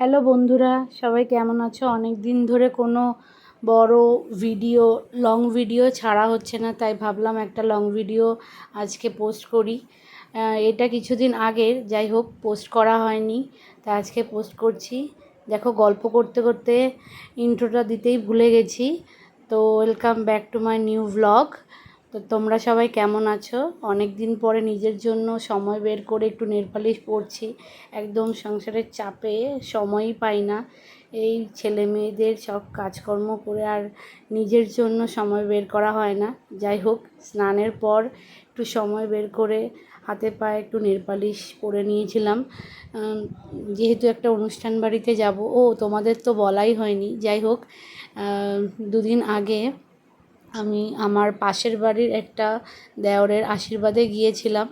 Hello বন্ধুরা, সবাই কেমন আছো? অনেক দিন ধরে কোনো বড় ভিডিও লং ভিডিও ছাড়া হচ্ছে না, তাই ভাবলাম একটা লং ভিডিও আজকে পোস্ট করি। এটা কিছুদিন আগের, যাই হোক পোস্ট করা হয়নি তাই আজকে পোস্ট করছি। দেখো, গল্প করতে করতে ইন্ট্রোটা দিতেই ভুলে গেছি, তো welcome back to my new vlog তো তোমরা সবাই কেমন আছো? অনেক দিন পরে নিজের জন্য সময় বের করে একটু নেলপালিশ পরছি একদম সংসারের চাপে সময়ই পাই না। এই ছেলে মেয়েদের সব কাজকর্ম করে আর নিজের জন্য সময় বের করা হয় না। যাই হোক, স্নানের পর একটু সময় বের করে হাতে পায়ে একটু নেলপালিশ পরে নিয়েছিলাম। যেহেতু একটা অনুষ্ঠান বাড়িতে যাব, ও তোমাদের তো বলাই হয়নি। যাই হোক দুদিন আগে আমি আমার পাশের বাড়ির একটা দেওরের আশীর্বাদে গিয়েছিলাম।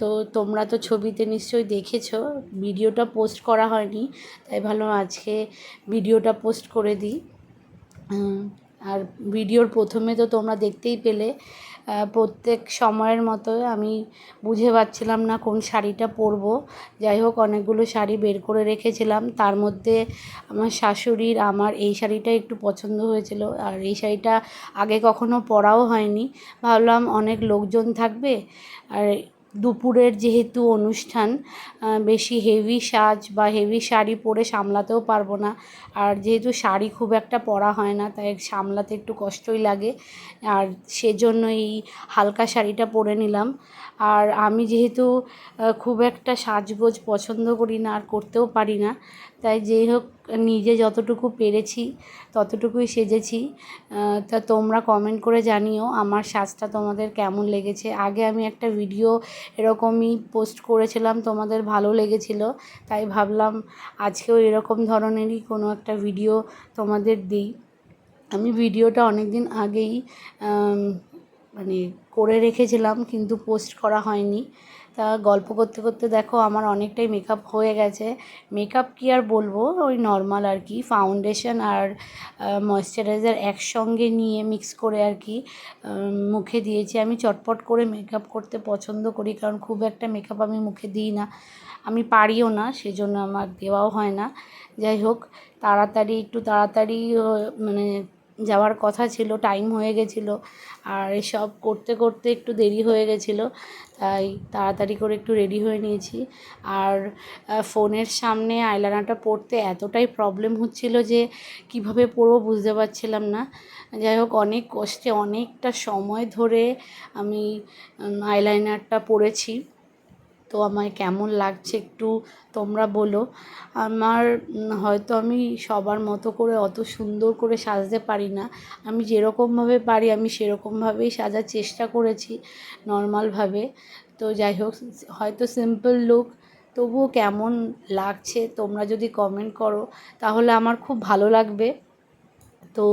তো তোমরা তো ছবিতে নিশ্চয়ই দেখেছ, ভিডিওটা পোস্ট করা হয়নি, তাই ভালো আজকে ভিডিওটা পোস্ট করে দিই। আর ভিডিওর প্রথমে তো তোমরা দেখতেই পেলে প্রত্যেক সময়ের মতো আমি বুঝে পাচ্ছিলাম না কোন শাড়িটা পরবো। যাই হোক, অনেকগুলো শাড়ি বের করে রেখেছিলাম। তার মধ্যে আমার শাশুড়ির আমার এই শাড়িটা একটু পছন্দ হয়েছিল। আর এই শাড়িটা আগে কখনো পরাও হয়নি। ভাবলাম অনেক লোকজন থাকবে। আর দুপুরের যেহেতু অনুষ্ঠান বেশি হেভি সাজ বা হেভি শাড়ি পরে সামলাতেও পারব না। আর যেহেতু শাড়ি খুব একটা পরা হয় না, তাই সামলাতে একটু কষ্টই লাগে। আর সেজন্য এই হালকা শাড়িটা পরে নিলাম। আর আমি যেহেতু খুব একটা সাজগোজ পছন্দ করি না, আর করতেও পারি না তাই যেই হোক, নিজে যতটুকু পেরেছি, ততটুকুই সেজেছি। তা তোমরা কমেন্ট করে জানিও আমার সাজটা তোমাদের কেমন লেগেছে। আগে আমি একটা ভিডিও এরকমই পোস্ট করেছিলাম, তোমাদের ভালো লেগেছিল। তাই ভাবলাম আজকেও এরকম ধরনেরই কোনো একটা ভিডিও তোমাদের দিই। আমি ভিডিওটা অনেক দিন আগেই মানে করে রেখেছিলাম, কিন্তু পোস্ট করা হয়নি। তা গল্প করতে করতে দেখো আমার অনেকটাই মেকআপ হয়ে গেছে। মেকআপ কি আর বলব? ওই নর্মাল আর কি। ফাউন্ডেশন আর ময়শ্চারাইজার একসঙ্গে নিয়ে মিক্স করে আর কি মুখে দিয়েছি। আমি চটপট করে মেকআপ করতে পছন্দ করি, কারণ খুব একটা মেকআপ আমি মুখে দিই না। আমি পারিও না, সেজন্য আমার দেওয়াও হয় না। যাই হোক, তাড়াতাড়ি, একটু তাড়াতাড়ি মানে যাওয়ার কথা ছিল টাইম হয়ে গেছিল আর এসব করতে করতে একটু দেরি হয়ে গেছিল, তাই তাড়াতাড়ি করে একটু রেডি হয়ে নিয়েছি। আর ফোনের সামনে আইলানাটা পড়তে এতটাই প্রবলেম হচ্ছিল যে কীভাবে পরবো বুঝতে পারছিলাম না। যাই হোক, অনেক কষ্টে, অনেকটা সময় ধরে আমি আইলাইনারটা পরেছি তো আমায় কেমন লাগছে একটু তোমরা বলো। আমার হয়তো আমি সবার মতো করে অত সুন্দর করে সাজতে পারি না। আমি যেরকমভাবে পারি আমি সেরকমভাবেই সাজার চেষ্টা করেছি নর্মালভাবে। তো যাই হোক, হয়তো সিম্পল লুক, তবুও কেমন লাগছে তোমরা যদি কমেন্ট করো, তাহলে আমার খুব ভালো লাগবে। তো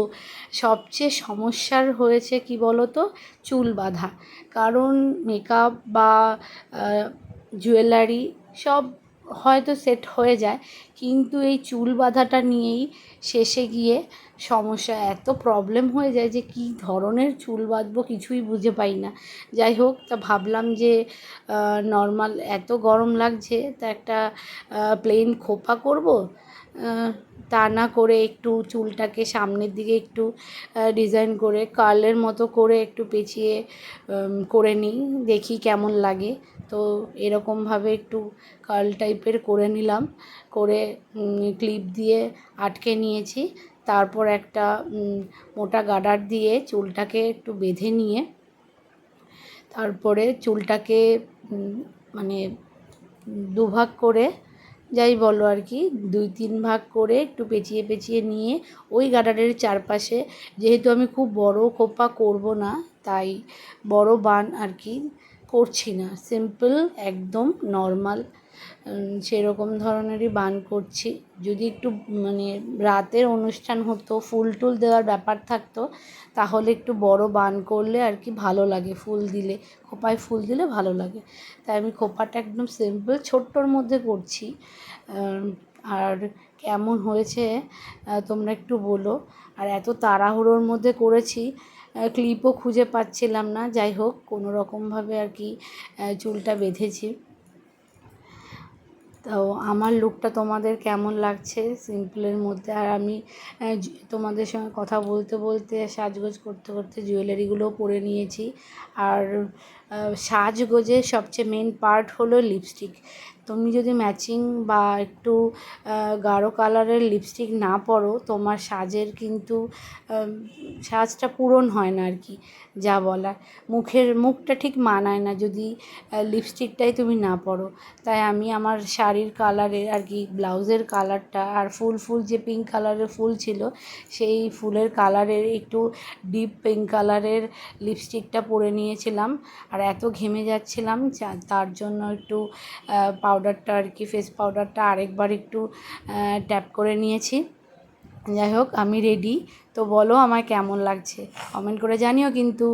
সবচেয়ে সমস্যার হয়েছে কি বলো তো চুল বাঁধা। কারণ মেকআপ বা জুয়েলারি সব হয়তো সেট হয়ে যায়, কিন্তু এই চুল বাঁধাটা নিয়েই শেষে গিয়ে সমস্যা, এত প্রবলেম হয়ে যায় যে কী ধরনের চুল বাঁধবো কিছুই বুঝে পাই না। যাই হোক, তা ভাবলাম যে নর্মাল এত গরম লাগছে, তা একটা প্লেন খোপা করব তা না করে একটু চুলটাকে সামনের দিকে একটু ডিজাইন করে কার্লের মতো করে একটু পেঁচিয়ে করে নিই, দেখি কেমন লাগে। তো এরকমভাবে একটু কার্ল টাইপের করে নিলাম, করে ক্লিপ দিয়ে আটকে নিয়েছি। তারপর একটা মোটা গাডার দিয়ে চুলটাকে একটু বেঁধে নিয়ে, তারপরে চুলটাকে মানে দুভাগ করে যাই বলো আর কি, দুই তিন ভাগ করে একটু পেঁচিয়ে পেঁচিয়ে নিয়ে ওই গার্ডারের চারপাশে, যেহেতু আমি খুব বড় খোপা করব না, তাই বড় বান আর কি করছি না। সিম্পল একদম নর্মাল সেরকম ধরনেরই বান করছি। যদি একটু মানে রাতের অনুষ্ঠান হতো, ফুল টুল দেওয়ার ব্যাপার থাকতো, তাহলে একটু বড় বান করলে আর কি ভালো লাগে ফুল দিলে। খোপায় ফুল দিলে ভালো লাগে। তাই আমি খোপাটা একদম সিম্পল ছোট্টর মধ্যে করছি। আর কেমন হয়েছে তোমরা একটু বলো। আর এত তাড়াহুড়োর মধ্যে করেছি ক্লিপও খুঁজে পাচ্ছিলাম না। যাই হোক, কোনো রকমভাবে আর কি চুলটা বেঁধেছি। তো আমার লুকটা তোমাদের কেমন লাগছে? সিম্পলের মধ্যে। আর আমি তোমাদের সঙ্গে কথা বলতে বলতে, সাজগোজ করতে করতে জুয়েলারিগুলোও পরে নিয়েছি। আর সাজগোজের সবচেয়ে মেন পার্ট হলো লিপস্টিক তুমি যদি ম্যাচিং বা একটু গাঢ় কালারের লিপস্টিক না পরো, তোমার সাজের কিন্তু সাজটা পূরণ হয় না আর কি যা বলার। মুখের, মুখটা ঠিক মানায় না যদি লিপস্টিকটাই তুমি না পরো। তাই আমি আমার শাড়ির কালারের আর কি ব্লাউজের কালারটা আর ফুল ফুল যে পিঙ্ক কালারের ফুল ছিল, সেই ফুলের কালারের একটু ডিপ পিঙ্ক কালারের লিপস্টিকটা পরে নিয়েছিলাম। আর এত ঘেমে যাচ্ছিলাম তার জন্য একটু পাউডারটা আর কি ফেস পাউডারটা আরেকবার একটু ট্যাপ করে নিয়েছি। যাই হোক, আমি রেডি তো বলো আমার কেমন লাগছে? কমেন্ট করে জানিও কিন্তু।